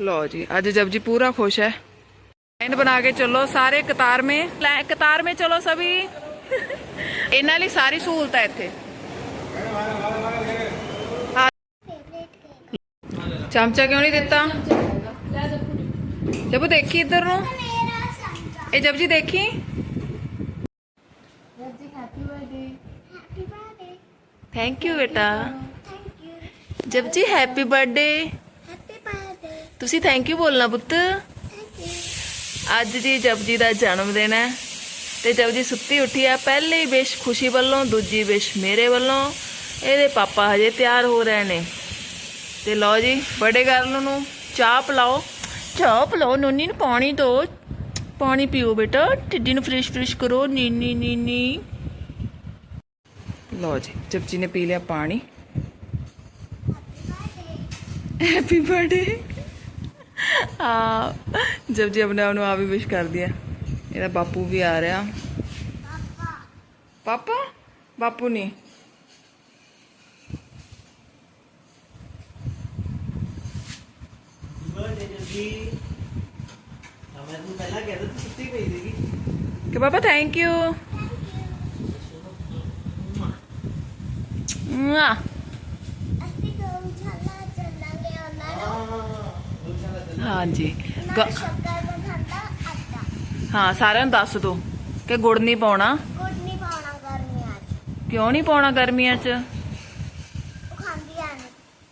ਲਓ ਜੀ ਅੱਜ ਜਪਜੀ ਪੂਰਾ खुश है ਲਾਈਨ ਬਣਾ ਕੇ ਚੱਲੋ ਸਾਰੇ ਕਤਾਰ ਮੇ ਲੈ- ਕਤਾਰ ਮੇ ਚਲੋ ਸਭੀ ਇਹਨਾਂ ਲਈ ਸਾਰੀ ਸਹੂਲਤ ਹੈ ਇੱਥੇ ਹਾਂ। ਚਮਚਾ ਕਿਉਂ ਨਹੀਂ ਦਿੱਤਾ ਜਬੂ ਦੇਖੀ ਇੱਧਰ ਨੂੰ ਇਹ ਜਪਜੀ ਦੇਖੀ ਥੈਂਕ ਯੂ ਬੇਟਾ ਜਪਜੀ ਹੈਪੀ ਬਰਥਡੇ ਤੁਸੀਂ ਥੈਂਕ ਯੂ ਬੋਲਣਾ ਪੁੱਤ। ਅੱਜ ਜੀ ਜਪਜੀ ਦਾ ਜਨਮ ਦਿਨ ਹੈ ਤੇ ਜਪਜੀ ਸੁੱਤੀ ਉੱਠੀ ਆ ਪਹਿਲੀ ਵਿਸ਼ ਖੁਸ਼ੀ ਵੱਲੋਂ, ਦੂਜੀ ਵਿਸ਼ ਮੇਰੇ ਵੱਲੋਂ। ਇਹਦੇ ਪਾਪਾ ਹਜੇ ਤਿਆਰ ਹੋ ਰਹੇ ਨੇ। ਤੇ ਲਓ ਜੀ ਬੜੇ ਗਰਲ ਨੂੰ ਚਾਹ ਪਿਲਾਓ। ਚਾਹ ਪਿਲਾਓ, ਨੋਨੀ ਨੂੰ ਪਾਣੀ ਦਿਓ ਪਾਣੀ ਪੀਓ ਬੇਟਾ, ਢਿੱਡੀ ਨੂੰ ਫਰੈਸ਼ ਫਰੈਸ਼ ਕਰੋ, ਨੀ ਨੀ ਨੀ ਨੀ। ਲਓ ਜੀ ਜਪਜੀ ਨੇ ਪੀ ਲਿਆ ਪਾਣੀ। ਹੈਪੀ ਬਰਥਡੇ ਆ ਜਬ ਜੀ ਆਪਣੇ ਆਪ ਨੂੰ ਆ ਵੀ ਵਿਸ਼ ਕਰਦੀ ਆ। ਇਹਦਾ ਬਾਪੂ ਵੀ ਆ ਰਿਹਾ। ਪਾਪਾ? ਬਾਪੂ ਨਹੀਂ ਮੈਂ ਕਿ ਪਾਪਾ ਥੈਂਕ ਯੂ ਮੁਆ। ਹਾਂਜੀ। ਗ- ਹਾਂ ਸਾਰਿਆਂ ਨੂੰ ਦੱਸ ਦੋ ਕਿ ਗੁੜ ਨਹੀਂ ਪਾਉਣਾ। ਕਿਉਂ ਨਹੀਂ ਪਾਉਣਾ ਗਰਮੀਆਂ 'ਚ?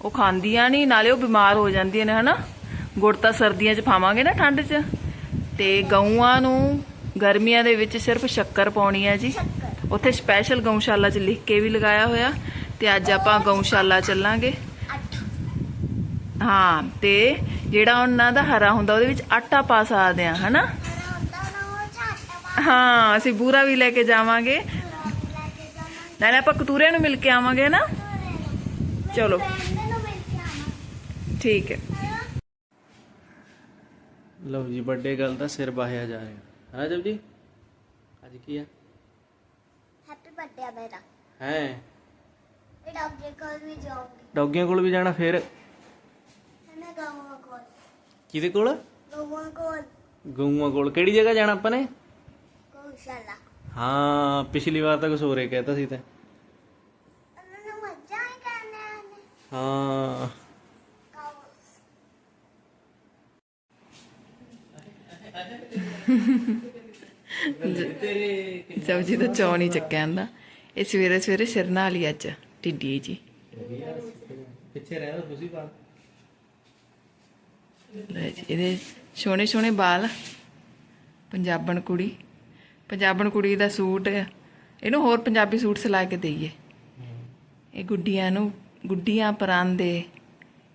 ਉਹ ਖਾਂਦੀਆਂ ਨਹੀਂ ਨਾਲੇ ਉਹ ਬਿਮਾਰ ਹੋ ਜਾਂਦੀਆਂ ਨੇ ਹਨਾ? ਗੁੜ ਤਾਂ ਸਰਦੀਆਂ 'ਚ ਪਾਵਾਂਗੇ ਨਾ ਠੰਡ 'ਚ। ਤੇ ਗਊਆਂ ਨੂੰ ਗਰਮੀਆਂ ਦੇ ਵਿੱਚ ਸਿਰਫ ਸ਼ੱਕਰ ਪਾਉਣੀ ਹੈ ਜੀ। ਉੱਥੇ ਸਪੈਸ਼ਲ ਗਊਸ਼ਾਲਾ 'ਚ ਲਿਖ ਕੇ ਵੀ ਲਗਾਇਆ ਹੋਇਆ। ਤੇ ਅੱਜ ਆਪਾਂ ਗਊਸ਼ਾਲਾ ਚੱਲਾਂਗੇ। ਹਾਂ ਤੇ ਜਿਹੜਾ ਉਹਨਾਂ ਦਾ ਹਰਾ ਹੁੰਦਾ ਉਹਦੇ ਵਿੱਚ ਆਟਾ ਪਾ ਸਕਦੇ ਆ ਹਨਾ? ਹਾਂ ਅਸੀਂ ਬੂਰਾ ਵੀ ਲੈ ਕੇ ਜਾਵਾਂਗੇ। ਨਾਲੇ ਆਪਾਂ ਕਤੂਰਿਆਂ ਨੂੰ ਮਿਲ ਕੇ ਆਵਾਂਗੇ ਨਾ ਚਲੋ। ਠੀਕ ਹੈ। ਲਓ ਜੀ ਵੱਡੇ ਗੱਲ ਦਾ ਸਿਰ ਬਾਹਿਆ ਜਾ ਰਿਹਾ। ਹੈ ਜਬ ਜੀ? ਅੱਜ ਕੀ ਹੈ ਹੈਪੀ ਬਰਥਡੇ ਮੇਰਾ। ਹੈ? ਇਹ ਡਾਕਟਰ ਕੋਲ ਵੀ ਜਾਊਂਗੀ। ਡੌਗੀਆਂ ਕੋਲ ਵੀ ਜਾਣਾ ਫਿਰ? ਮੈਂ ਕੋਲ ਕਿਹਦੇ ਕੋਲ? ਗਊਆਂ ਕੋਲ। ਕਿਹੜੀ ਜਗ੍ਹਾ ਜਾਣਾ ਆਪਾਂ ਨੇ? ਗਊਸ਼ਾਲਾ। ਹਾਂ ਪਿਛਲੀ ਵਾਰ ਤਾਂ ਕੁਝ ਹੋਰ ਹੀ ਕਹਿਤਾ ਸੀ ਤੇ। ਉਹਨਾਂ ਨੂੰ। ਹੀ। ਹਾਂ ਸਬਜੀ ਤਾਂ ਚੌਂ ਨਹੀਂ ਚੱਕਿਆ ਆਂਦਾ ਇਹ ਸਵੇਰੇ ਸਵੇਰੇ ਸਿਰ ਨਾਲ ਹੀ ਅੱਜ ਟਿੱਡੀ ਜੀ ਪਿੱਛੇ ਰਹਿ ਤੁਸੀਂ ਪਾ ਲੈ ਜੀ, ਇਹਦੇ ਸੋਹਣੇ ਸੋਹਣੇ ਵਾਲ ਪੰਜਾਬਣ ਕੁੜੀ। ਪੰਜਾਬਣ ਕੁੜੀ ਦਾ ਸੂਟ ਇਹਨੂੰ ਹੋਰ ਪੰਜਾਬੀ ਸੂਟ ਸਿਲਾ ਕੇ ਦਈਏ। ਇਹ ਗੁੱਡੀਆਂ ਨੂੰ ਗੁੱਡੀਆਂ ਪਰਾਂਦੇ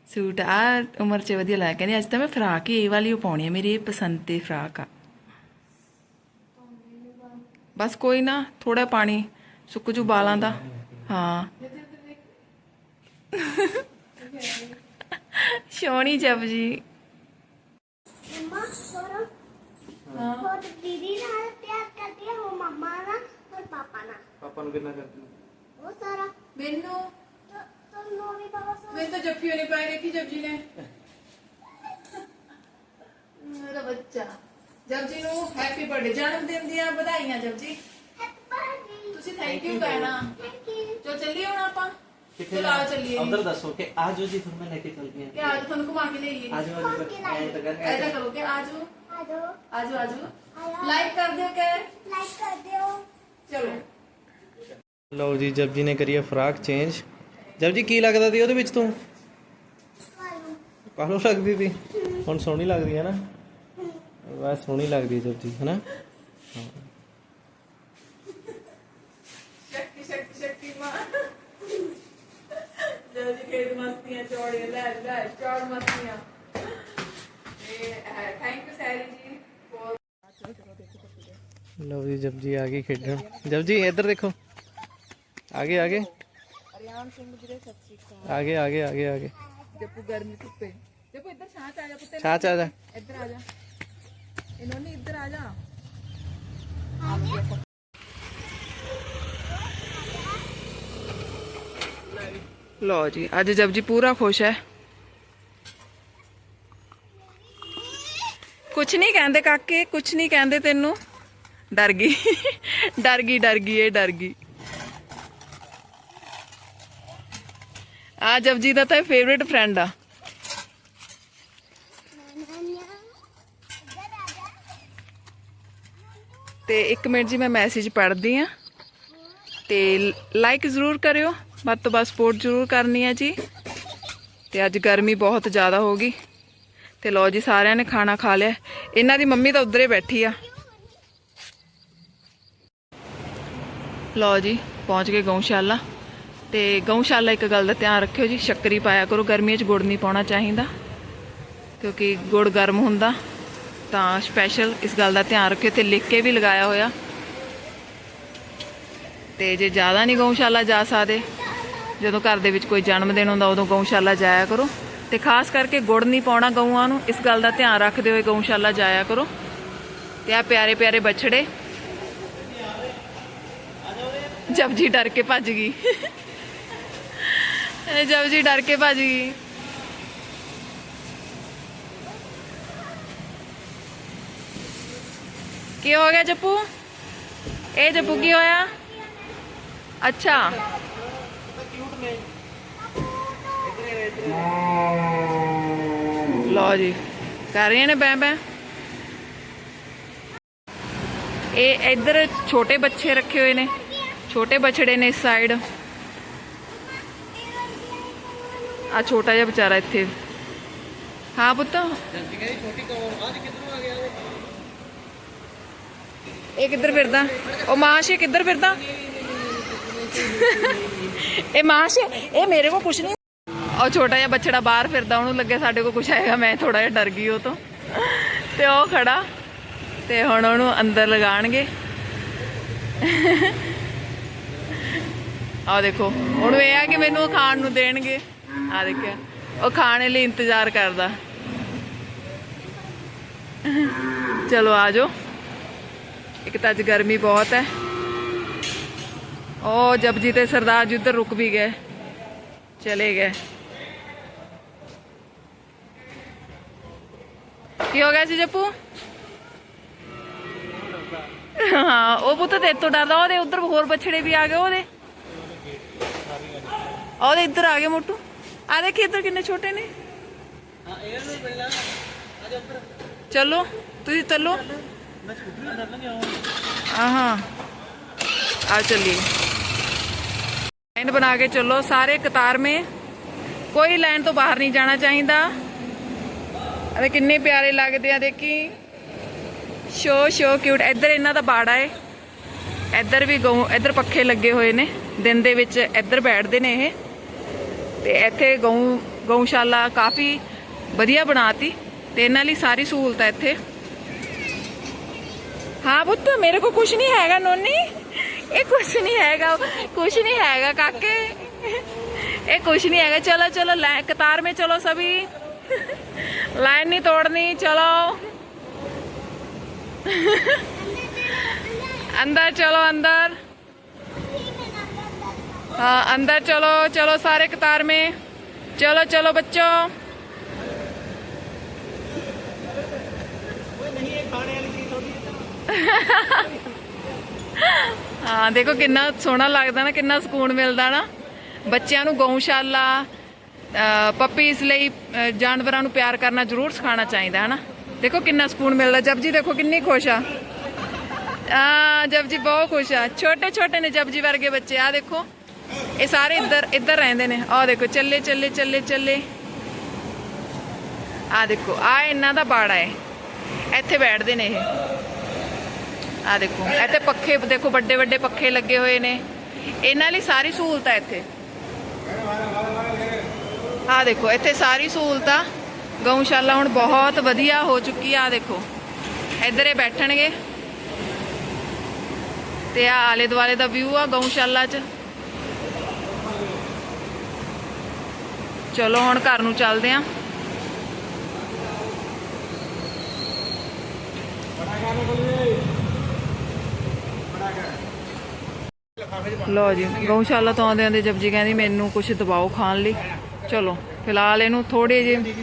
ਸੂਟ ਆ ਉਮਰ 'ਚ ਵਧੀਆ ਲੱਗ ਕਹਿੰਦੀ ਅੱਜ ਤਾਂ ਮੈਂ ਫਰਾਕ ਹੀ ਇਹ ਵਾਲੀ ਓ ਪਾਉਣੀ ਆ ਮੇਰੀ ਇਹ ਪਸੰਦ ਦੀ ਫਰਾਕ ਆ। ਬਸ ਕੋਈ ਨਾ ਥੋੜਾ ਪਾਣੀ ਸੁੱਕ ਜੂ ਵਾਲਾਂ ਦਾ। ਹਾਂ। ਸੋਹਣੀ ਜਬ ਜੀ। ਮੰਮਾ ਸੋਰਾ ਹਾਂ ਹੋਰ ਦੀਦੀ ਨਾਲ ਪਿਆਰ ਕਰਦੀ ਹੈ ਉਹ ਮੰਮਾ ਨਾਲ और ਪਾਪਾ ਨਾਲ ਪਾਪਾ ਨੂੰ ਕਿੰਨਾ ਕਰਦੀ ਉਹ ਸਾਰਾ ਮੈਨੂੰ तो तुम नो भी बाबा सो ਮੈਨੂੰ ਤਾਂ ਜੱਫੀ ਨਹੀਂ ਪਾਈ ਦੇਖੀ ਜਪਜੀ ਨੇ ਮੇਰਾ ਬੱਚਾ ਜਪਜੀ ਨੂੰ ਹੈਪੀ ਬਰਥਡੇ ਜਨਮ ਦਿਨ ਦੀਆਂ ਵਧਾਈਆਂ ਜਪਜੀ हैप्पी बर्थडे ਤੁਸੀਂ ਥੈਂਕ ਯੂ ਕਹਿਣਾ थैंक यू ਚਲੋ ਚੱਲੀਏ ਹੁਣ ਆਪਾਂ ਚਲੋ ਆ ਚੱਲੀਏ ਅੰਦਰ ਦੱਸੋ ਕਿ ਆਜੋ ਜੀ ਤੁਹਾਨੂੰ ਮੈਂ ਲੈ ਕੇ ਚੱਲਦੀ ਕਿ ਹਾਂ ਅੱਜ ਤੁਹਾਨੂੰ ਘੁਮਾ ਕੇ ਲਿਆਈਏ ਆਜੋ ਆਜੋ ਐਂ ਤਾਂ ਕਰ ਐਦਾਂ ਕਰੋ ਕਿ ਆਜੋ आ जाओ ਆਜੋ ਆਜੋ आया ਲਾਈਕ ਕਰ ਦਿਓ ਕਿ लाइक कर दो ਚਲੋ ਲਓ ਜੀ ਜਬ ਜੀ ਨੇ ਕਰੀ ਹੈ ਫਰਾਕ ਚੇਂਜ ਜਬ ਜੀ ਕੀ ਲੱਗਦਾ ਸੀ ਉਹਦੇ ਵਿੱਚ ਤੂੰ ਕਾਹਨੂੰ ਲੱਗਦੀ ਸੀ ਹੁਣ ਸੋਹਣੀ ਲੱਗਦੀ ਹੈ ਨਾ ਬਸ ਸੋਹਣੀ ਲੱਗਦੀ ਹੈ ਜਬ ਜੀ ਹੈ ਨਾ ਸ਼ਕਤੀ ਜਲਦੀ ਖੇਡ ਮਸਤੀਆਂ ਚੌੜੇ ਲੈ ਲੈ ਚੌੜ ਮਸਤੀਆਂ। ਤੇ ਥੈਂਕ ਯੂ ਸੈਰੀ ਜੀ। for ਲਓ ਜੀ ਜਬ ਜੀ ਆ ਗਈ ਖੇਡਣ। ਜਬ ਜੀ ਇੱਧਰ ਦੇਖੋ। ਆਗੇ ਆਗੇ ਅਰਿਆਨ ਸਿੰਘ ਵੀਰੇ ਸਤਿ ਸ਼੍ਰੀ ਅਕਾਲ। ਆਗੇ ਆਗੇ ਆਗੇ ਆਗੇ ਜੱਪੂ ਗਰਮੀ ਧੁੱਪੇ। ਜੱਪੂ ਇੱਧਰ ਛਾਂ ਚ ਆ ਜਾ ਪੁੱਤੇ। ਚਾਹ ਚਾਹ ਜਾ ਇੱਧਰ ਆ ਜਾ ਇਹਨਾਂ ਨੇ ਇੱਧਰ ਆ ਜਾ ਲਓ ਜੀ, ਅੱਜ ਜਪਜੀ ਪੂਰਾ ਖੁਸ਼ ਹੈ। ਕੁਛ ਨਹੀਂ ਕਹਿੰਦੇ ਕਾਕੇ, ਕੁਛ ਨਹੀਂ ਕਹਿੰਦੇ ਤੈਨੂੰ। ਡਰ ਗਈ ਡਰ ਗਈ ਡਰ ਗਈ, ਇਹ ਡਰ ਗਈ। ਆ ਜਪਜੀ ਦਾ ਤਾਂ ਫੇਵਰਿਟ ਫਰੈਂਡ ਆ। ਤੇ 1 ਮਿੰਟ ਜੀ ਮੈਂ ਮੈਸੇਜ ਪੜ੍ਹਦੀ ਆ ਤੇ ਲਾਈਕ ਜ਼ਰੂਰ ਕਰਿਓ। ਵੱਧ ਤੋਂ ਵੱਧ ਸਪੋਰਟ ਜ਼ਰੂਰ ਕਰਨੀ ਹੈ ਜੀ। ਤੇ ਅੱਜ ਗਰਮੀ ਬਹੁਤ ਜ਼ਿਆਦਾ ਹੋ ਗਈ। ਤੇ ਲੋ ਜੀ, ਸਾਰਿਆਂ ਨੇ ਖਾਣਾ ਖਾ ਲਿਆ। ਇਹਨਾਂ ਦੀ ਮੰਮੀ ਤਾਂ ਉਧਰੇ ਬੈਠੀ ਆ। ਲੋ ਜੀ, ਪਹੁੰਚ ਗਏ ਗਊਸ਼ਾਲਾ। ਤੇ ਗਊਸ਼ਾਲਾ ਇੱਕ ਗੱਲ ਦਾ ਧਿਆਨ ਰੱਖਿਓ ਜੀ, ਸ਼ੱਕਰੀ ਪਾਇਆ ਕਰੋ। ਗਰਮੀਆਂ 'ਚ ਗੁੜ ਨਹੀਂ ਪਾਉਣਾ ਚਾਹੀਦਾ। ਕਿਉਂਕਿ ਗੁੜ ਗਰਮ ਹੁੰਦਾ, ਤਾਂ ਸਪੈਸ਼ਲ ਇਸ ਗੱਲ ਦਾ ਧਿਆਨ ਰੱਖਿਓ। ਤੇ ਲਿਖ ਕੇ ਵੀ ਲਗਾਇਆ ਹੋਇਆ। ਤੇ ਜੇ ਜ਼ਿਆਦਾ ਨਹੀਂ ਗਊਸ਼ਾਲਾ ਜਾ ਸਕਦੇ ਜਦੋਂ ਘਰ ਦੇ ਵਿੱਚ ਕੋਈ ਜਨਮ ਦਿਨ ਹੁੰਦਾ, ਉਦੋਂ ਗਊਸ਼ਾਲਾ ਜਾਇਆ ਕਰੋ। ਤੇ ਖਾਸ ਕਰਕੇ ਗੁੜ ਨਹੀਂ ਪਾਉਣਾ ਗਊਆਂ ਨੂੰ, ਇਸ ਗੱਲ ਦਾ ਧਿਆਨ ਰੱਖਦੇ ਹੋਏ ਗਊਸ਼ਾਲਾ ਜਾਇਆ ਕਰੋ। ਤੇ ਆ ਪਿਆਰੇ ਪਿਆਰੇ ਬਛੜੇ। ਜਪਜੀ ਡਰ ਕੇ ਭੱਜ ਗਈ। ਜਪਜੀ ਡਰ ਕੇ ਭੱਜ ਗਈ। ਕੀ ਹੋ ਗਿਆ ਜੱਪੂ? ਇਹ ਜੱਪੂ ਕੀ ਹੋਇਆ? ਅੱਛਾ। ਲਓ ਜੀ, ਕਰ ਰਹੀਆਂ ਨੇ ਬੈਂ ਬੈਂ ਇਹ ਇੱਧਰ ਛੋਟੇ ਬੱਚੇ ਰੱਖੇ ਹੋਏ ਨੇ, ਛੋਟੇ ਬਛੜੇ ਨੇ ਇਸ ਸਾਈਡ ਆ ਛੋਟਾ ਜਿਹਾ ਵਿਚਾਰਾ ਇੱਥੇ। ਹਾਂ ਪੁੱਤ। ਇਹ ਕਿੱਧਰ ਫਿਰਦਾ? ਉਹ ਮਾਂ ਇਹ ਕਿੱਧਰ ਫਿਰਦਾ? ਇਹ ਮਾਸ਼, ਇਹ ਮੇਰੇ ਕੋ ਕੁਛ ਨਹੀਂ। ਉਹ ਛੋਟਾ ਜਿਹਾ ਬੱਚੜਾ ਬਾਹਰ ਫਿਰਦਾ, ਉਹਨੂੰ ਲੱਗੇ ਸਾਡੇ ਕੋ ਕੁਛ ਆਏਗਾ, ਮੈਂ ਥੋੜਾ ਜਿਹਾ ਡਰ ਗਈ ਉਹ ਤੋਂ। ਤੇ ਉਹ ਖੜਾ, ਤੇ ਹੁਣ ਉਹਨੂੰ ਅੰਦਰ ਲਗਾਣਗੇ ਆ ਦੇਖੋ ਉਹਨੂੰ ਇਹ ਆ ਕਿ ਮੈਨੂੰ ਖਾਣ ਨੂੰ ਦੇਣਗੇ। ਆ ਦੇਖਿਆ, ਉਹ ਖਾਣੇ ਲਈ ਇੰਤਜ਼ਾਰ ਕਰਦਾ। ਚਲੋ ਆ ਜਾਓ। ਇੱਕ ਤਾਂ ਅੱਜ ਗਰਮੀ ਬਹੁਤ ਹੈ। ਉਹ ਜਪਜੀ ਤੇ ਸਰਦਾਰ ਜੀ ਉੱਧਰ ਰੁਕ ਵੀ ਗਏ। ਚਲੇ ਗਏ। ਕੀ ਹੋ ਗਿਆ ਸੀ ਜੱਪੂ? ਹਾਂ ਉਹ ਪੁੱਤ ਤੇ ਤੋਂ ਡਰਦਾ ਉਹਦੇ ਉੱਧਰ ਹੋਰ ਬੱਛੜੇ ਵੀ ਆ ਗਏ ਉਹਦੇ। ਉਹਦੇ ਇੱਧਰ ਆ ਗਏ ਮੋਟੂ। ਆ ਦੇਖੀ ਇੱਧਰ ਕਿੰਨੇ ਛੋਟੇ ਨੇ। ਚਲੋ ਤੁਸੀਂ ਚੱਲੋ। ਆਹਾਂ। ਆ ਚलिए ਲਾਈਨ ਬਣਾ ਕੇ ਚੱਲੋ। ਸਾਰੇ ਕਤਾਰ ਮੇ ਕੋਈ ਲਾਈਨ ਤੋਂ ਬਾਹਰ ਨਹੀਂ ਜਾਣਾ ਚਾਹੀਦਾ। ਅਰੇ ਕਿੰਨੇ ਪਿਆਰੇ ਲੱਗਦੇ ਆ, ਦੇਖੀ। ਸ਼ੋ ਸ਼ੋ ਕਿਊਟ ਇੱਧਰ ਇਹਨਾਂ ਦਾ ਬਾੜਾ ਏ। ਇੱਧਰ ਵੀ ਗਊ, ਇੱਧਰ ਪੱਖੇ ਲੱਗੇ ਹੋਏ ਨੇ। ਦਿਨ ਦੇ ਵਿੱਚ ਇੱਧਰ ਬੈਠਦੇ ਨੇ ਇਹ। ਤੇ ਇੱਥੇ ਗਊ, ਗਊਸ਼ਾਲਾ ਕਾਫੀ ਵਧੀਆ ਬਣਾਤੀ। ਤੇ ਇਹਨਾਂ ਲਈ ਸਾਰੀ ਸਹੂਲਤ ਹੈ ਇੱਥੇ। ਹਾਂ ਪੁੱਤ, ਮੇਰੇ ਕੋਲ ਕੁਝ ਨਹੀਂ ਹੈਗਾ, ਨੋਨੀ। ਇਹ ਕੁਝ ਨਹੀਂ ਹੈਗਾ ਕੁਝ ਨਹੀਂ ਹੈਗਾ ਕਾਕੇ ਇਹ ਕੁਝ ਨਹੀਂ ਹੈਗਾ ਚਲੋ ਚਲੋ ਲਾ- कतार में चलो सभी लाइन नहीं तोड़नी चलो अंदर चलो अंदर हाँ अंदर चलो चलो सारे कतार में चलो चलो बच्चों ਹਾਂ, ਦੇਖੋ ਕਿੰਨਾ ਸੋਹਣਾ ਲੱਗਦਾ ਨਾ, ਕਿੰਨਾ ਸਕੂਨ ਮਿਲਦਾ ਨਾ। ਬੱਚਿਆਂ ਨੂੰ ਗਊਸ਼ਾਲਾ ਪੱਪੀਸ ਲਈ ਜਾਨਵਰਾਂ ਨੂੰ ਪਿਆਰ ਕਰਨਾ ਜ਼ਰੂਰ ਸਿਖਾਉਣਾ ਚਾਹੀਦਾ, ਹੈ ਨਾ। ਦੇਖੋ ਕਿੰਨਾ ਸਕੂਨ ਮਿਲਦਾ। ਜਪਜੀ ਦੇਖੋ ਕਿੰਨੀ ਖੁਸ਼ ਆ। ਆ ਜਪਜੀ ਬਹੁਤ ਖੁਸ਼ ਆ। ਛੋਟੇ ਛੋਟੇ ਨੇ ਜਪਜੀ ਵਰਗੇ ਬੱਚੇ। ਆ ਦੇਖੋ, ਇਹ ਸਾਰੇ ਇੱਧਰ ਇੱਧਰ ਰਹਿੰਦੇ ਨੇ। ਆਹ ਦੇਖੋ, ਚੱਲੇ ਚੱਲੇ ਚੱਲੇ ਚੱਲੇ। ਆ ਦੇਖੋ ਆ ਇਹਨਾਂ ਦਾ ਬਾੜਾ ਹੈ। ਇੱਥੇ ਬੈਠਦੇ ਨੇ ਇਹ। ਆ ਦੇਖੋ, ਇੱਥੇ ਪੱਖੇ, ਦੇਖੋ ਵੱਡੇ ਵੱਡੇ ਪੱਖੇ ਲੱਗੇ ਹੋਏ ਨੇ। ਇਹਨਾਂ ਲਈ ਸਾਰੀ ਸਹੂਲਤ ਹੈ ਇੱਥੇ। ਆ ਦੇਖੋ, ਇੱਥੇ ਸਾਰੀ ਸਹੂਲਤਾਂ ਗਊਸ਼ਾਲਾ ਹੁਣ ਬਹੁਤ ਵਧੀਆ ਹੋ ਚੁੱਕੀ ਆ ਦੇਖੋ। ਇੱਧਰ ਬੈਠਣਗੇ। ਤੇ ਆ ਆਲੇ ਦੁਆਲੇ ਦਾ ਵਿਊ ਆ ਗਊਸ਼ਾਲਾ 'ਚ। ਚਲੋ, ਹੁਣ ਘਰ ਨੂੰ ਚੱਲਦੇ ਆਂ। ਲੋ ਜੀ, ਗਊਸ਼ਾਲਾ ਤੋਂ ਆਉਂਦੇ ਆਉਂਦੇ ਜਪਜੀ ਕਹਿੰਦੀ, ਮੈਨੂੰ ਕੁਝ ਦਬਾਓ ਖਾਣ ਲਈ। ਚਲੋ, ਫਿਲਹਾਲ ਇਹਨੂੰ ਥੋੜੇ ਜਿਹੇ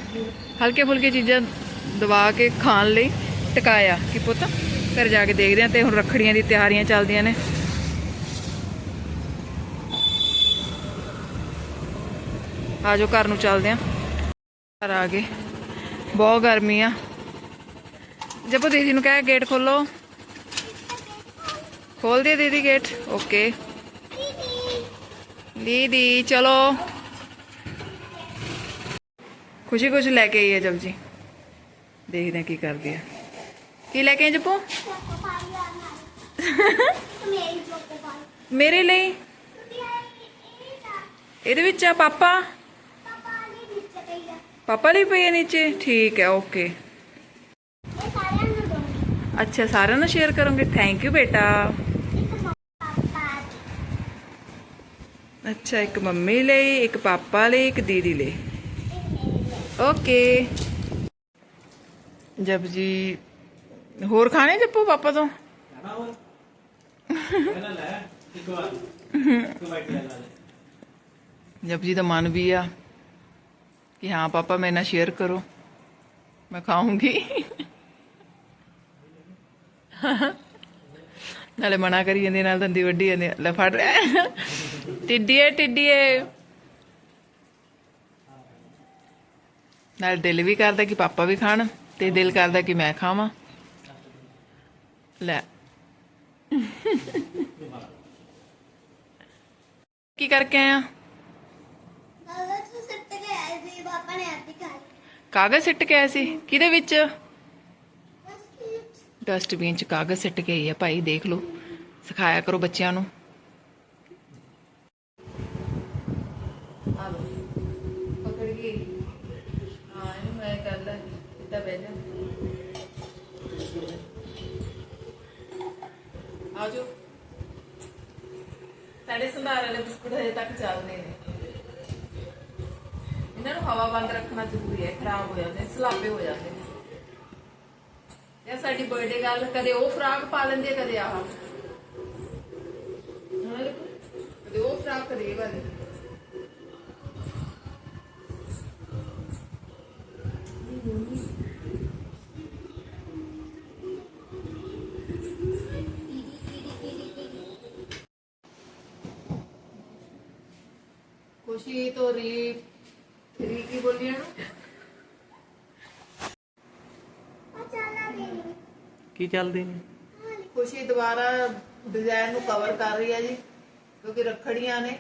ਹਲਕੇ ਫੁਲਕੇ ਚੀਜ਼ਾਂ ਦਵਾ ਕੇ ਖਾਣ ਲਈ ਟਿਕਾਇਆ ਕਿ ਪੁੱਤ, ਘਰ ਜਾ ਕੇ ਦੇਖਦੇ ਆ ਤੇ ਹੁਣ ਰੱਖੜੀਆਂ ਦੀ ਤਿਆਰੀਆਂ ਚੱਲਦੀਆਂ ਨੇ। ਆਜੋ ਘਰ ਨੂੰ ਚੱਲਦੇ ਆ ਘਰ ਆ ਗਏ। ਬਹੁਤ ਗਰਮੀ ਆ। ਜਪੋ ਦੀਦੀ ਨੂੰ ਕਹਿ ਗੇਟ ਖੋਲੋ ਖੋਲ ਦੇ ਦੀਦੀ ਗੇਟ? ਓਕੇ। ਦੀਦੀ, ਚਲੋ। ਖੁਸ਼ੀ ਖੁਸ਼ ਲੈ ਕੇ ਆਈ ਹੈ ਜਬ ਜੀ ਦੇਖਦੇ ਆ ਕੀ ਕਰਦੀ ਆ। ਕੀ ਲੈ ਕੇ ਆਈ ਮੇਰੇ ਲਈ? ਇਹਦੇ ਵਿੱਚ ਆ ਪਾਪਾ? ਪਾਪਾ ਲਈ ਪਈ ਹੈ ਨੀਚੇ? ਠੀਕ ਹੈ, ਓਕੇ। ਅੱਛਾ, ਸਾਰਿਆਂ ਨੂੰ ਸ਼ੇਅਰ ਕਰੋਗੇ। ਥੈਂਕ ਯੂ ਬੇਟਾ ਇੱਕ ਪਾਪਾ ਅੱਛਾ ਇੱਕ ਮੰਮੀ ਲਈ ਇੱਕ ਪਾਪਾ ਲਈ ਇੱਕ ਦੀਦੀ ਲਈ। ਓਕੇ। ਜਬ ਜੀ ਹੋਰ ਖਾਣੇ ਜੱਪੂ ਪਾਪਾ ਤੋਂ? ਜਬ ਜੀ ਦਾ ਮਨ ਵੀ ਆ ਕਿ ਹਾਂ ਪਾਪਾ ਮੇਰੇ ਨਾਲ ਸ਼ੇਅਰ ਕਰੋ। ਮੈਂ ਖਾਉਂਗੀ ਨਾਲੇ ਮਨਾ ਕਰੀ ਜਾਂਦੀ ਨਾਲ ਦੰਦੀ ਵੱਡੀ ਜਾਂਦੀ ਲੈ ਫੜ ਟਿੱਡੀਏ ਟਿੱਡੀਏ। ਨਾਲ ਦਿਲ ਵੀ ਕਰਦਾ ਕਿ ਪਾਪਾ ਵੀ ਖਾਣ ਤੇ ਦਿਲ ਕਰਦਾ ਕਿ ਮੈਂ ਖਾਵਾਂ। ਲੈ। ਕੀ ਕਰਕੇ ਆਇਆ? ਤੂੰ ਸਿੱਟ ਕੇ ਆਏ ਸੀ ਪਾਪਾ ਨੇ ਆਤੀ ਕਾਗਜ਼ ਸਿੱਟ ਕੇ ਆਇਆ ਸੀ? ਕਿਹਦੇ ਵਿੱਚ? ਡਸਟਬਿਨ ਚ ਕਾਗਜ਼ ਸਿੱਟ ਕੇ ਆਈ ਆ ਭਾਈ, ਦੇਖ ਲਓ, ਸਿਖਾਇਆ ਕਰੋ ਬੱਚਿਆਂ ਨੂੰ। ਪਕੜ ਗਈ ਆਜੋ। ਸਾਡੇ ਸੰਧਾਰ ਵਾਲੇ ਬਿਸਕੁਟ ਹਜੇ ਤੱਕ ਚੱਲਦੇ ਨੇ। ਇਹਨਾਂ ਨੂੰ ਹਵਾ ਬੰਦ ਰੱਖਣਾ ਜ਼ਰੂਰੀ ਹੈ, ਖਰਾਬ ਹੋ ਜਾਂਦੇ ਸਲਾਬੇ ਹੋ ਜਾਂਦੇ ਇਹ ਸਾਡੀ ਬਰਥਡੇ ਗੱਲ ਕਦੇ ਉਹ ਫਰਾਕ ਪਾ ਲੈਂਦੀ ਕਦੇ ਆਹ। ਕਦੇ ਉਹ ਫਰਾਕ ਕਦੇ ਇਹ ਵਾਲੀ। ਖੁਸ਼ੀ ਤੋਂ ਰੀ ਰੀ ਕੀ ਬੋਲੀ ਨਾ ਆ ਚੱਲਾ ਗਈ ਕੀ ਚੱਲਦੀ ਨਹੀਂ ਖੁਸ਼ੀ ਦੁਬਾਰਾ ਡਿਜ਼ਾਈਨ ਨੂੰ ਕਵਰ ਕਰ ਰਹੀ ਹੈ ਜੀ ਕਿਉਂਕਿ ਰੱਖੜੀਆਂ ਨੇ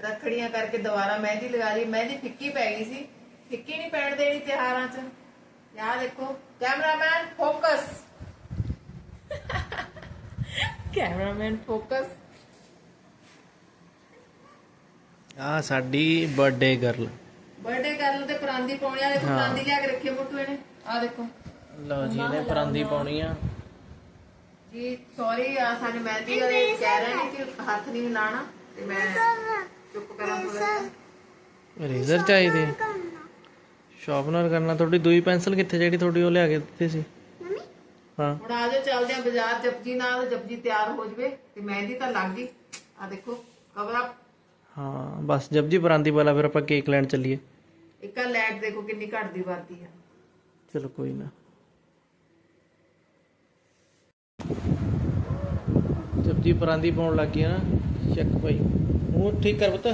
ਰੱਖੜੀਆਂ ਕਰਕੇ ਦੁਬਾਰਾ ਮਹਿੰਦੀ ਲਗਾ ਲਈ। ਮਹਿੰਦੀ ਫਿੱਕੀ ਪੈ ਗਈ ਸੀ ਫਿੱਕੀ ਨਹੀਂ ਪੈਣ ਦੇਣੀ ਤਿਉਹਾਰਾਂ 'ਚ। ਯਾਰ ਦੇਖੋ ਕੈਮਰਾਮੈਨ ਫੋਕਸ। Cameraman focus. ਆ ਸਾਡੀ ਬਰਥਡੇ ਗਰਲ ਬਰਥਡੇ ਕਰਨ ਤੇ ਪਰਾਂਦੀ ਪਾਉਣੀ ਵਾਲੇ ਹਾਂ। ਪਰਾਂਦੀ ਲਿਆ ਕੇ ਰੱਖੀ ਮੋਟੂ ਇਹਨੇ। ਆ ਦੇਖੋ। ਲਓ ਜੀ ਇਹਨੇ ਪਰਾਂਦੀ ਪਾਉਣੀ ਆ। ਜੀ ਸੌਰੀ ਆ ਸਾਡੇ ਮਹਿੰਦੀ ਵਾਲੇ ਕਹਿ ਰਹੇ ਨੇ ਕਿ ਹੱਥ ਨਹੀਂ ਲਾਣਾ ਤੇ ਮੈਂ ਚੁੱਪ ਕਰਾਂ ਥੋੜਾ ਰੇਜ਼ਰ ਚਾਹੀਦੇ। ਸ਼ਾਰਪਨਰ ਕਰਨਾ ਤੁਹਾਡੀ ਦੂਈ ਪੈਨਸਲ ਕਿੱਥੇ ਜਿਹੜੀ ਤੁਹਾਡੀ ਉਹ ਲਿਆ ਕੇ ਦਿੱਤੀ ਸੀ? ਮੰਮੀ? ਹਾਂ। ਹੁਣ ਆ ਜਾਓ ਚੱਲਦੇ ਆ ਬਾਜ਼ਾਰ ਜਪਜੀ ਨਾਲ ਜਪਜੀ ਤਿਆਰ ਹੋ ਜਵੇ ਤੇ ਮਹਿੰਦੀ ਤਾਂ ਲੱਗ ਗਈ। ਆ ਦੇਖੋ ਕਵਰ ਅਪ ਹਾਂ ਬਸ ਜਬ ਜੀ ਪਰਾਂਦੀ ਵਾਲਾ ਫਿਰ ਆਪਾਂ ਕੇਕ ਲੈਣ ਚੱਲੀਏ। ਇੱਕ ਲੈਟ ਦੇਖੋ ਕਿੰਨੀ ਘਟਦੀ ਵੱਧਦੀ ਆ। ਚਲੋ ਕੋਈ ਨਾ। ਜਬ ਜੀ ਪਰਾਂਦੀ ਪਾਉਣ ਲੱਗ ਗਈ ਨਾ ਚੱਕ ਭਾਈ। ਮੂੰਹ ਠੀਕ ਕਰ ਪੁੱਤ।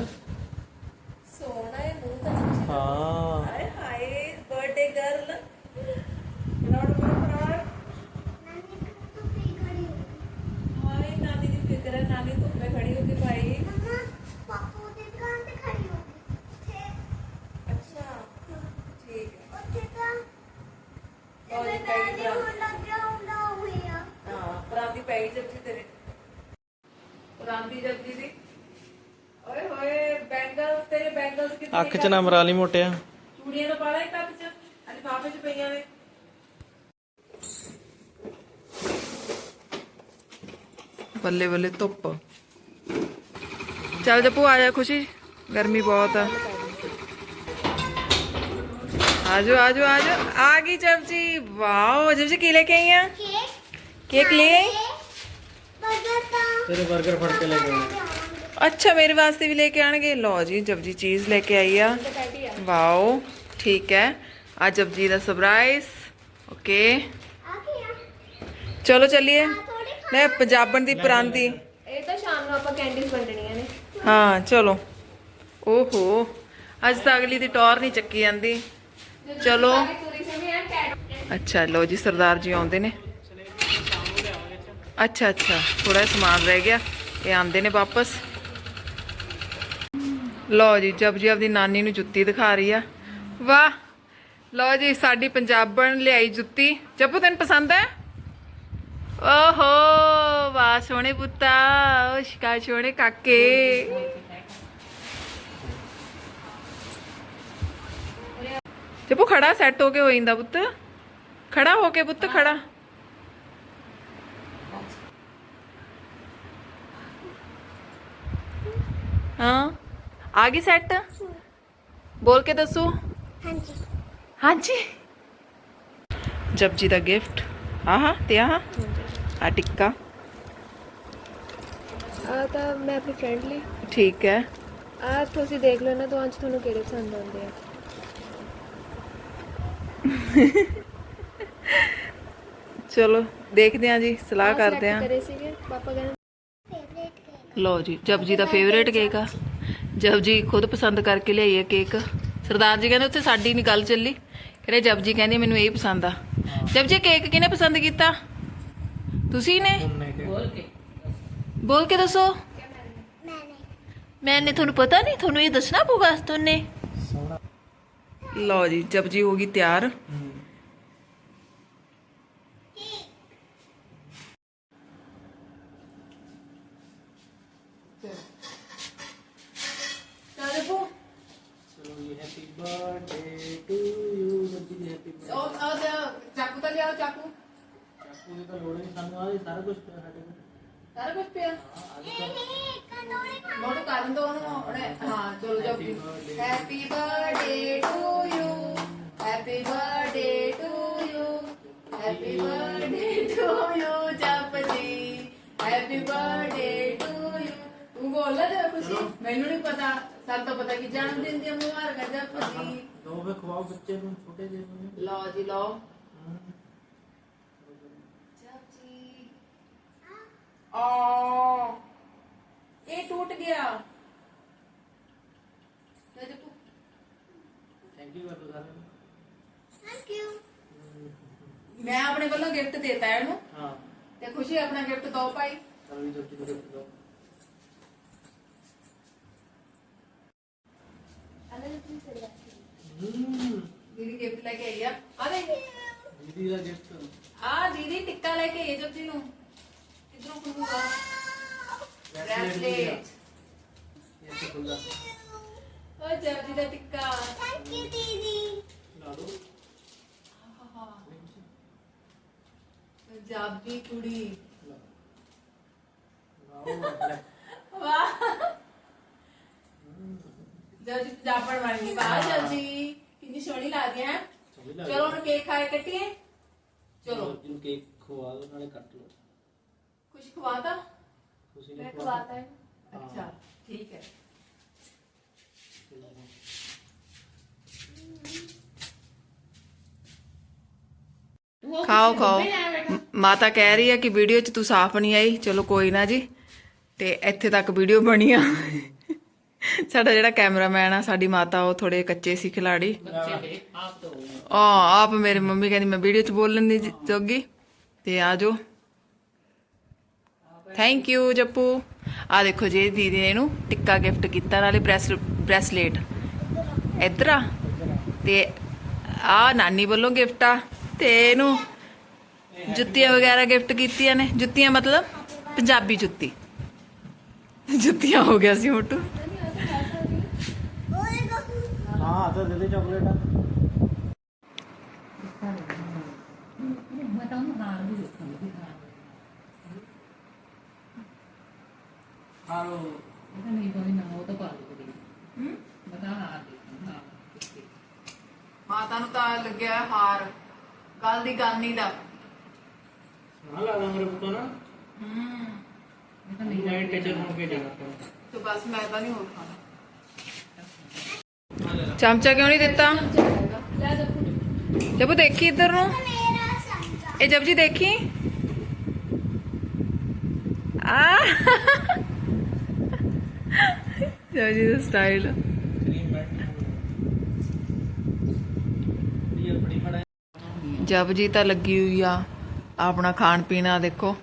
ਸੋਹਣਾ ਹੈ ਮੂੰਹ ਤਾਂ ਹਾਂ ਹਾਏ ਹਾਏ ਬਰਥਡੇ ਗਰਲ ਨੋਟ ਬਰਾਬਰ ਨਾਨੀ ਤੂੰ ਕੀ ਖੜੀ ਹੋ ਹਾਏ ਨਾਨੀ ਦੀ ਫਿਕਰ ਹੈ ਨਾਨੀ ਧੁੱਪੇ ਖੜੀ ਹੋ ਕੇ ਭਾਈ ਮਮਾ ਪਾਪੂ ਦੀ ਦੁਕਾਨ ਤੇ ਖੜੀ ਹੋ ਗਈ ਉੱਥੇ ਅੱਛਾ ਠੀਕ ਹੈ ਉੱਥੇ ਤਾਂ ਲਓ ਜੀ, ਇਹ ਪੈ ਮੈਂ ਗਈ ਦੁਕਾਨ। ਹੁਣ ਲੱਗਿਆ ਹੁੰਦਾ ਹੋਇਆ ਹਾਂ ਪਰਾਂਦੀ ਪੈ ਗਈ ਜਪਜੀ ਤੇਰੇ ਪਰਾਂਦੀ ਜਪਜੀ ਦੀ ਓਏ ਹੋਏ ਬੈਂਗਲਸ ਤੇਰੇ ਬੈਂਗਲਸ ਕਿੱਥੇ ਅੱਖ 'ਚ ਨਾ ਮਰਾ ਲਈ ਮੋਟਿਆ ਚੂੜੀਆਂ ਤਾਂ ਪਾ ਲੈ ਕੱਪ ਚ ਲਿਫਾਫੇ ਚ ਪਈਆਂ ਨੇ। ਬੱਲੇ ਬੱਲੇ ਧੁੱਪ। ਚੱਲ ਜਪੂ ਆ ਜਾ ਖੁਸ਼ੀ ਗਰਮੀ ਬਹੁਤ ਆ। ਆਜੋ ਆਜੋ ਆਜੋ। ਆ ਗਈ ਜਪਜੀ ਵਾਓ ਜਪਜੀ ਕੀ ਲੈ ਕੇ ਆਈ ਆ? ਕੇਕ। ਕੇਕ ਲੈ ਆਈ ਬਰਗਰ ਤਾਂ। ਤੇਰੇ 버ਗਰ ਫੜ ਕੇ ਲੈ ਗਏ ਅੱਛਾ ਮੇਰੇ ਵਾਸਤੇ ਵੀ ਲੈ ਕੇ ਆਣਗੇ ਲਓ ਜੀ ਜਪਜੀ ਚੀਜ਼ ਲੈ ਕੇ ਆਈ ਆ। ਵਾਓ ਠੀਕ ਹੈ। ਆ ਜਪਜੀ ਦਾ ਸਰਪ੍ਰਾਈਜ਼ ਓਕੇ ਚਲੋ ਚੱਲੀਏ। ਲੈ ਪੰਜਾਬਣ ਦੀ ਪ੍ਰਾਂਤੀ ਇਹ ਤਾਂ ਸ਼ਾਮ ਨੂੰ ਆਪਾਂ ਕੈਂਡੀਜ਼ ਵੰਡਣੀਆਂ ਨੇ। ਹਾਂ ਚਲੋ। ਓਹੋ ਅੱਜ ਤਾਂ ਅਗਲੀ ਦੀ ਟੌਰ ਨਹੀਂ ਚੱਕੀ ਜਾਂਦੀ। ਚਲੋ। ਅੱਛਾ ਲੋ ਜੀ ਸਰਦਾਰ ਜੀ ਆਉਂਦੇ ਨੇ। ਅੱਛਾ ਅੱਛਾ ਥੋੜਾ ਸਮਾਨ ਰਹਿ ਗਿਆ। ਇਹ ਆਉਂਦੇ ਨੇ ਵਾਪਸ। ਲੋ ਜੀ, ਜਬ ਜੀ ਆਪਦੀ ਨਾਨੀ ਨੂੰ ਜੁੱਤੀ ਦਿਖਾ ਰਹੀ ਆ। ਵਾਹ ਲੋ ਜੀ, ਸਾਡੀ ਪੰਜਾਬਣ ਲਿਆਈ ਜੁੱਤੀ। ਜੱਪੂ, ਤੈਨੂੰ ਪਸੰਦ ਹੈ? ਓਹੋ, ਵਾਹ, ਸੋਹਣੇ ਪੁੱਤਾ ਓ ਸ਼ਿਕਾ ਸੋਹਣੇ ਕਾਕੇ। ਜੱਪੂ, ਖੜਾ ਸੈੱਟ ਹੋ ਕੇ ਹੋ ਜਾਂਦਾ ਪੁੱਤ। ਖੜਾ ਹੋ ਕੇ ਪੁੱਤ, ਖੜਾ। ਹਾਂ। ਆ ਗਈ ਸੈੱਟ ਬੋਲ ਕੇ ਦੱਸੋ ਹਾਂਜੀ ਹਾਂਜੀ ਜਪਜੀ ਦਾ ਗਿਫਟ ਆਹਾ ਤੇ ਆਹਾ ਆ ਟਿੱਕਾ ਆ ਤਾਂ ਮੈਂ ਆਪਣੀ ਫਰੈਂਡ ਲਈ ਠੀਕ ਹੈ ਆ ਤੁਸੀਂ ਦੇਖ ਲਓ ਨਾ ਤੋਂ ਅੱਜ ਤੁਹਾਨੂੰ ਕਿਹੜੇ ਪਸੰਦ ਆਉਂਦੇ ਆ ਚਲੋ ਦੇਖਦੇ ਆਂ ਜੀ ਸਲਾਹ ਆਹ ਕਰਦੇ select ਆਂ ਕਰੇ ਸੀਗੇ ਪਾਪਾ ਕਹਿੰਦੇ ਫੇਵਰੇਟ ਕੇਕ ਲਓ ਜੀ ਜਪਜੀ ਦਾ ਫੇਵਰੇਟ ਕੇਕ ਆ ਜਪਜੀ ਖੁਦ ਪਸੰਦ ਕਰਕੇ ਲਿਆਈ ਹੈ ਕੇਕ। ਸਰਦਾਰ ਜੀ ਕਹਿੰਦੇ ਉੱਥੇ ਸਾਡੀ ਨਹੀਂ ਗੱਲ ਚੱਲੀ। ਕਹਿੰਦੇ ਜਪਜੀ ਕਹਿੰਦੀ ਮੈਨੂੰ ਇਹ ਪਸੰਦ ਆ। ਜਪਜੀ ਕੇਕ ਕਿਹਨੇ ਪਸੰਦ ਕੀਤਾ? ਤੁਸੀਂ ਨੇ? ਬੋਲ ਕੇ ਦੱਸੋ। ਮੈਨੇ ਮੈਨੇ ਤੁਹਾਨੂੰ ਪਤਾ ਨਹੀਂ ਤੁਹਾਨੂੰ ਇਹ ਦੱਸਣਾ ਪਊਗਾ ਤੁਹਾਨੂੰ ਲਓ ਜੀ ਜਪਜੀ ਹੋ ਗਈ ਤਿਆਰ ਚਲੋ ਜੀ happy birthday to you happy birthday ਚਾਕੂ ਤਾਂ ਲਿਆਓ ਚਾਕੂ। ਚਾਕੂ ਦੀ ਤਾਂ ਲੋੜ ਨਹੀਂ ਸਾਨੂੰ ਆ ਸਾਰਾ ਕੁਝ ਪਿਆ ਸਾਡੇ ਕੋਲ। ਸਾਰਾ ਕੁਝ ਪਿਆ? ਨੋਟ ਕਰਨ ਦੋ ਉਹਨੂੰ ਉਹਨੇ ਹਾਂ ਚਲੋ Japji happy birthday to you happy birthday to you happy birthday to you Japji. Happy birthday to you ਤੂੰ ਬੋਲ ਲੈ ਜੇ ਖੁਸ਼ੀ ਮੈਨੂੰ ਨਹੀਂ ਪਤਾ। ਸਾਨੂੰ ਤਾਂ ਪਤਾ ਕਿ ਜਨਮ ਦਿਨ ਦੀ ਮੁਬਾਰਕ ਹੈ ਜਪਜੀ ਦੋ ਵੇ। ਖਵਾਓ ਬੱਚੇ ਨੂੰ ਛੋਟੇ ਜਿਹੇ ਨੂੰ। ਲਓ ਜੀ ਲਓ। ਹਮ। ਜਪਜੀ ਆ ਇਹ ਟੁੱਟ ਗਿਆ। ਥੈਂਕ ਯੂ ਥੈਂਕ ਮੈਂ ਆਪਣੇ ਵੱਲੋਂ ਗਿਫਟ ਦੇਤਾ ਇਹਨੂੰ। ਹਾਂ। ਤੇ ਖੁਸ਼ੀ ਆਪਣਾ ਗਿਫਟ ਦੋ ਭਾਈ। ਚਲੋ ਜੀ ਨੂੰ ਦੀਦੀ ਗਿਫਟ ਦੇ। ਦੀਦੀ ਦਾ ਗਿਫਟ ਆ ਦੀਦੀ ਟਿੱਕਾ ਲੈ ਕੇ ਆਈ ਜਪਜੀ ਨੂੰ। ਕਿਧਰੋਂ ਖੁੱਲੂਗਾ? ਬ੍ਰੈਸਲੇਟ ਇਹ ਤੇ ਖੁੱਲਾ ਓ ਜਪਜੀ ਦਾ ਟਿੱਕਾ। ਥੈਂਕ ਯੂ ਦੀਦੀ। ਲਾ ਦੋ। ਪੰਜਾਬੀ ਕੁੜੀ। ਲਾਓ ਲੈ ਵਾਹ ਜਪਜੀ ਪੰਜਾਬਣ ਬਣ ਗਈ ਵਾਹ ਜਪਜੀ ਕਿੰਨੀ ਸੋਹਣੀ ਲੱਗਦੀ ਹੈ। ਚਲੀ ਲਾ ਚਲੋ ਹੁਣ ਕੇਕ ਖਾਏ ਕੱਟੀਏ। ਚਲੋ। ਜਿਹਨੂੰ ਕੇਕ ਖਵਾ ਦੋ ਨਾਲੇ ਕੱਟ ਲਓ। ਕੁਝ ਖਵਾਤਾ? ਖੁਸ਼ੀ ਨੇ ਮੈਂ ਖਵਾ ਖਵਾਤਾ? ਹੈ। ਅੱਛਾ ਠੀਕ ਹੈ। ਖਾਓ ਖਾਓ। ਮਾਤਾ ਕਹਿ ਰਹੀ ਹੈ ਕਿ ਵੀਡੀਓ 'ਚ ਤੂੰ ਸਾਫ਼ ਨਹੀਂ ਆਈ। ਚਲੋ ਕੋਈ ਨਾ ਜੀ। ਤੇ ਇੱਥੇ ਤੱਕ ਵੀਡੀਓ ਬਣੀ ਆ। ਸਾਡਾ ਜਿਹੜਾ ਕੈਮਰਾਮੈਨ ਆ ਸਾਡੀ ਮਾਤਾ ਉਹ ਥੋੜੇ ਕੱਚੇ ਸੀ ਖਿਲਾੜੀ। ਆ। ਆਪ ਮੇਰੇ ਮੰਮੀ ਕਹਿੰਦੀ ਮੈਂ ਵੀਡੀਓ 'ਚ ਬੋਲਣ ਦੀ ਜੋਗੀ। ਤੇ ਆ ਜਾਓ। Thank you Jappu. ਆ ਦੇਖੋ ਜੀ ਦੀਦੀ ਨੇ ਇਹਨੂੰ ਟਿੱਕਾ ਗਿਫਟ ਕੀਤਾ ਨਾਲੇ ਬ੍ਰੈਸ ਬ੍ਰੈਸਲੇਟ। ਇੱਧਰ ਆ। ਤੇ ਆ ਨਾਨੀ ਵੱਲੋਂ ਗਿਫਟ ਆ ਤੇ ਇਹਨੂੰ ਜੁੱਤੀਆਂ ਵਗੈਰਾ ਗਿਫਟ ਕੀਤੀਆਂ ਨੇ। ਜੁੱਤੀਆਂ ਮਤਲਬ ਪੰਜਾਬੀ ਜੁੱਤੀ। ਜੁੱਤੀਆਂ ਹੋ ਗਿਆ ਸੀ ਮੋਟੂ। ਹਾਂ ਤਾਂ ਦੇ ਦੇ ਚਾਕਲੇਟ ਹਾਲੋ। ਮਾਤਾ ਨੂੰ ਤਾਂ ਲੱਗਿਆ ਹਾਰ ਕੱਲ ਦੀ ਗਾਨੀ ਦਾ। ਹਾਂ ਲਾ ਦਾਂ ਮੇਰੇ ਪੁੱਤ ਨਾ ਹੂੰ। ਮੈਂ ਟੀਚਰ ਬਣ ਕੇ ਜਾਣਾ ਆਪਾਂ ਤੇ ਬਸ ਮੈਂ ਤਾਂ ਨਹੀਂ ਹੋਰ ਖਾਣਾ। ਚਮਚਾ ਕਿਉਂ ਨਹੀਂ ਦਿੱਤਾ? ਲੈ ਜੱਪੂ ਜਬ ਦੇਖੀ ਇੱਧਰ ਨੂੰ। ਇਹ ਜਬ ਜੀ ਦੇਖੀ। ਆ। ਜਬਜੀ ਦਾ ਸਟਾਈਲ ਮੜਾ ਜਪਜੀ ਤਾਂ ਲੱਗੀ ਹੋਈ ਆ। ਆਪਣਾ ਖਾਣ ਪੀਣਾ ਦੇਖੋ।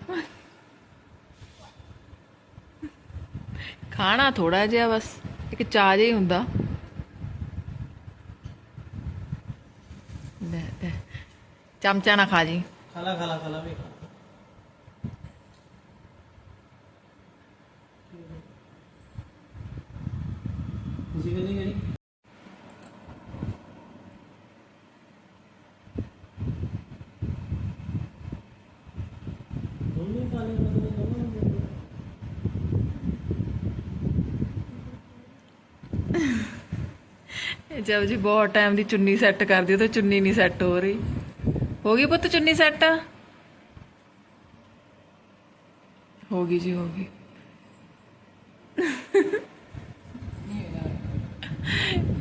ਖਾਣਾ ਥੋੜਾ ਜਿਹਾ ਬਸ। ਇੱਕ ਚਾਹ ਜਿਹਾ ਹੀ ਹੁੰਦਾ ਲੈ ਲੈ ਚਮਚਾ ਨਾ ਖਾ ਜੀ। ਖਾਲਾ ਖਾਲਾ ਖਾਲਾ ਵੀ ਤੁਸੀਂ ਕਹਿੰਦੇ ਕਰੀ ਦੋਨੇ ਖਾ ਲੈ ਮਤਲਬ ਦੋਨੋਂ ਨੂੰ ਦੇ ਦਿਓ। ਜਬ ਜੀ ਬਹੁਤ ਟਾਈਮ ਦੀ ਚੁੰਨੀ ਸੈੱਟ ਕਰਦੀ ਉਹ ਤਾਂ ਚੁੰਨੀ ਨਹੀਂ ਸੈੱਟ ਹੋ ਰਹੀ। ਹੋ ਗਈ ਪੁੱਤ ਚੁੰਨੀ ਸੈੱਟ? ਹੋ ਗਈ ਜੀ ਹੋ ਗਈ।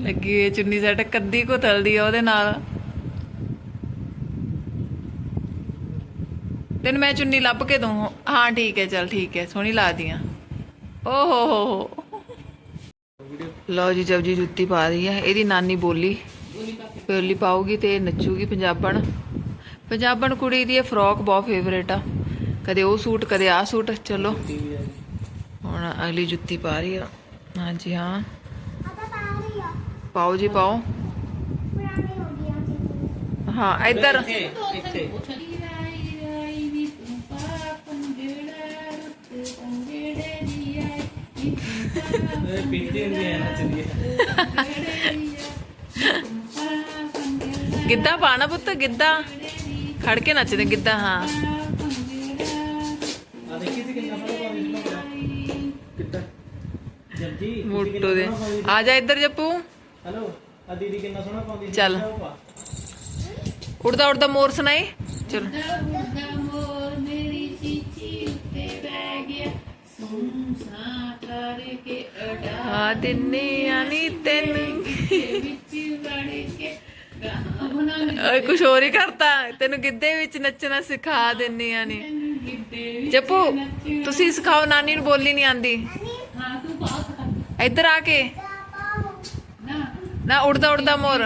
ਲੱਗੀ ਹੋਈ ਚੁੰਨੀ ਸੈੱਟ ਕੱਦੀ ਕੋ ਤਲਦੀ ਆ ਉਹਦੇ ਨਾਲ। ਤੈਨੂੰ ਮੈਂ ਚੁੰਨੀ ਲੱਭ ਕੇ ਦੂੰ ਹਾਂ ਠੀਕ ਹੈ ਚਲ ਠੀਕ ਹੈ ਸੋਹਣੀ ਲੱਗਦੀ ਆ ਓ ਹੋ ਹੋ ਹੋ। ਲਓ ਜੀ ਜਬ ਜੀ ਜੁੱਤੀ ਪਾ ਰਹੀ ਹੈ। ਇਹਦੀ ਨਾਨੀ ਬੋਲੀ। ਬੋਲੀ ਪਾਉਗੀ ਤੇ ਨੱਚੂਗੀ ਪੰਜਾਬਣ। ਪੰਜਾਬਣ ਕੁੜੀ ਦੀ ਇਹ ਫਰੋਕ ਬਹੁਤ ਫੇਵਰੇਟ ਆ। ਕਦੇ ਉਹ ਸੂਟ, ਕਦੇ ਆ ਸੂਟ, ਚਲੋ। ਹੁਣ ਅਗਲੀ ਜੁੱਤੀ ਪਾ ਰਹੀ ਆ। ਹਾਂਜੀ, ਹਾਂ। ਪਾਓ ਜੀ, ਪਾਓ। ਹਾਂ, ਇੱਧਰ। ਗਿੱਧਾ ਪਾਣਾ ਪੁੱਤ, ਗਿੱਧਾ। ਖੜ ਕੇ ਨੱਚਦੇ ਗਿੱਧਾ ਹਾਂ। ਆ ਦੇਖੀ ਸੀ ਕਿੰਨਾ ਕਿੱਦਾਂ? ਮੋਟੋ ਦੇ। ਆ ਜਾ ਇੱਧਰ ਜੱਪੂ। ਹੈਲੋ ਆ ਦੀਦੀ ਕਿੰਨਾ ਸੋਹਣਾ ਪਾਉਂਦੀ ਚੱਲ। ਉੜਦਾ ਉੜਦਾ ਮੋਰ ਸੁਣਾਈ। ਚਲੋ। ਆ ਦਿਨੇ ਆਨੀ ਤੈਨੂੰ। ਓਏ ਕੁਛ ਹੋਰ ਹੀ ਕਰਤਾ। ਤੈਨੂੰ ਗਿੱਧੇ ਵਿੱਚ ਨੱਚਣਾ ਸਿਖਾ ਦਿੰਨੀ ਆ ਨੀ। ਜੱਪੂ ਤੁਸੀਂ ਸਿਖਾਓ ਨਾਨੀ ਨੂੰ ਬੋਲੀ ਨਹੀਂ ਆਂਦੀ। ਹਾਂ ਇੱਧਰ ਆ ਕੇ। ਨਾ। ਉੜਦਾ ਉੜਦਾ ਮੋਰ।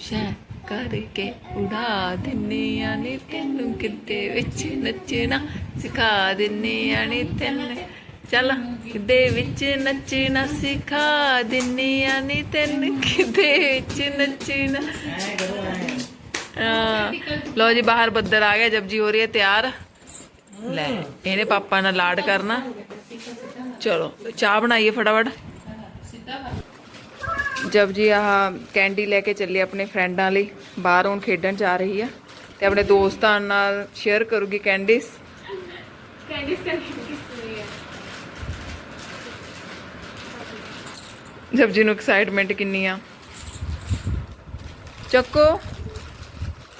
ਸ਼ੈ ਕਰਕੇ ਉਡਾ ਦਿੰਨੇ ਆ ਨੀ। ਤੈਨੂੰ ਕਿਤੇ ਵਿੱਚ ਨੱਚਣਾ ਸਿਖਾ ਦਿੰਨੇ ਆ ਨੀ। ਤੈਨੂੰ ਚੱਲ ਗਿੱਧੇ ਵਿੱਚ ਨੱਚਣਾ ਸਿਖਾ ਦਿੰਨੇ ਆ ਨੀ ਤੈਨੂੰ ਗਿੱਧੇ ਵਿੱਚ ਨੱਚਣਾ ਐਂ ਜੀ, ਬਾਹਰ ਬੱਦਲ ਆ ਗਿਆ ਜਬਜੀ ਹੋ ਰਹੀ ਹੈ ਤਿਆਰ। ਲੈ, ਇਹਨੇ ਪਾਪਾ ਨਾਲ ਲਾਡ ਕਰਨਾ। ਚਲੋ, ਚਾਹ ਬਣਾਈਏ ਫਟਾਫਟ। ਜਬ ਜੀ, ਆਹ ਕੈਂਡੀ ਲੈ ਕੇ ਚੱਲੀ ਆਪਣੇ ਫਰੈਂਡਾਂ ਲਈ, ਬਾਹਰ ਹੁਣ ਖੇਡਣ ਜਾ ਰਹੀ ਆ ਤੇ ਆਪਣੇ ਦੋਸਤਾਂ ਨਾਲ ਸ਼ੇਅਰ ਕਰੂਗੀ ਕੈਂਡੀਜ਼। ਜਬ ਜੀ ਨੂੰ ਐਕਸਾਈਟਮੈਂਟ ਕਿੰਨੀ ਆ ਚੱਕੋ।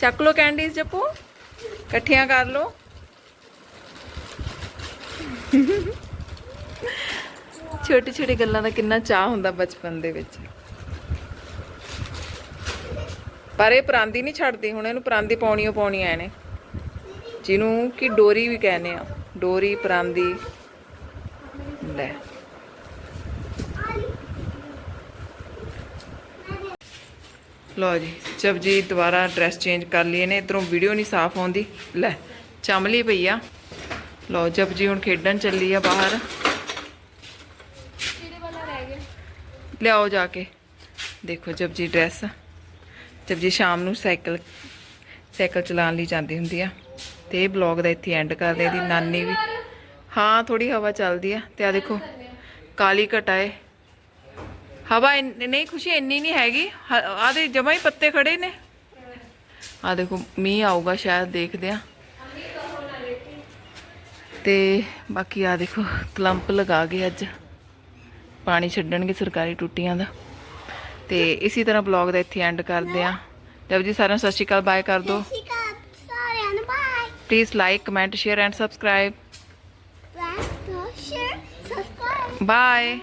ਚੱਕ ਲੋ ਕੈਂਡੀਜ਼ ਜਪੋ। ਇਕੱਠੀਆਂ ਕਰ ਲੋ ਛੋਟੀ ਛੋਟੀ ਗੱਲਾਂ ਦਾ ਕਿੰਨਾ ਚਾਹ ਹੁੰਦਾ ਬਚਪਨ ਦੇ ਵਿੱਚ। ਪਰ ਇਹ ਪਰਾਂਦੀ ਨਹੀਂ ਛੱਡਦੀ, ਹੁਣ ਇਹਨੂੰ ਪਰਾਂਦੀ ਪਾਉਣੀ ਓ ਪਾਉਣੀ ਐ ਨੇ ਜਿਹਨੂੰ ਕਿ ਡੋਰੀ ਵੀ ਕਹਿੰਦੇ ਆ। ਡੋਰੀ, ਪਰਾਂਦੀ। ਲੈ। ਲਓ ਜੀ ਜਬ ਜੀ ਦੁਬਾਰਾ ਡਰੈਸ ਚੇਂਜ ਕਰ ਲਈ ਨੇ ਇਧਰੋਂ ਵੀਡੀਓ ਨਹੀਂ ਸਾਫ਼ ਆਉਂਦੀ। ਲੈ ਚਮਲੀ ਪਈ ਆ। ਲਓ ਜਬ ਜੀ ਹੁਣ ਖੇਡਣ ਚੱਲੀ ਆ ਬਾਹਰ। ਲਿਆਓ ਜਾ ਕੇ। ਦੇਖੋ ਜਬ ਜੀ ਡਰੈਸ ਜਬ ਜੀ ਸ਼ਾਮ ਨੂੰ ਸਾਈਕਲ ਸਾਈਕਲ ਚਲਾਉਣ ਲਈ ਜਾਂਦੀ ਹੁੰਦੀ ਆ। ਤੇ ਇਹ ਬਲੌਗ ਦਾ ਇੱਥੇ ਐਂਡ ਕਰਦੇ ਇਹਦੀ ਨਾਨੀ ਵੀ। ਹਾਂ ਥੋੜੀ ਹਵਾ ਚੱਲਦੀ ਆ। ਤੇ ਆ ਦੇਖੋ, ਕਾਲੀ ਘਟਾਏ ਹਵਾ ਇੰਨ- ਨਹੀਂ ਖੁਸ਼ੀ ਇੰਨੀ ਨਹੀਂ ਹੈਗੀ। ਆਦੇ ਜਮਾ ਹੀ ਪੱਤੇ ਖੜੇ ਨੇ। ਆ ਦੇਖੋ ਮੀਂਹ ਆਊਗਾ ਸ਼ਾਇਦ ਦੇਖਦੇ ਆ ਤੇ ਬਾਕੀ ਆ ਦੇਖੋ ਕਲੰਪ ਲਗਾ ਗਏ ਅੱਜ। ਪਾਣੀ ਛੱਡਣਗੇ ਸਰਕਾਰੀ ਟੁੱਟੀਆਂ ਦਾ। ਤੇ ਇਸੇ ਤਰ੍ਹਾਂ ਬਲੌਗ ਦਾ ਇੱਥੇ ਐਂਡ ਕਰਦੇ ਆ ਜਬ ਜੀ ਸਾਰਿਆਂ ਨੂੰ ਸਤਿ ਸ਼੍ਰੀ ਅਕਾਲ ਬਾਏ ਕਰ ਦਿਓ। Please like comment share and subscribe bye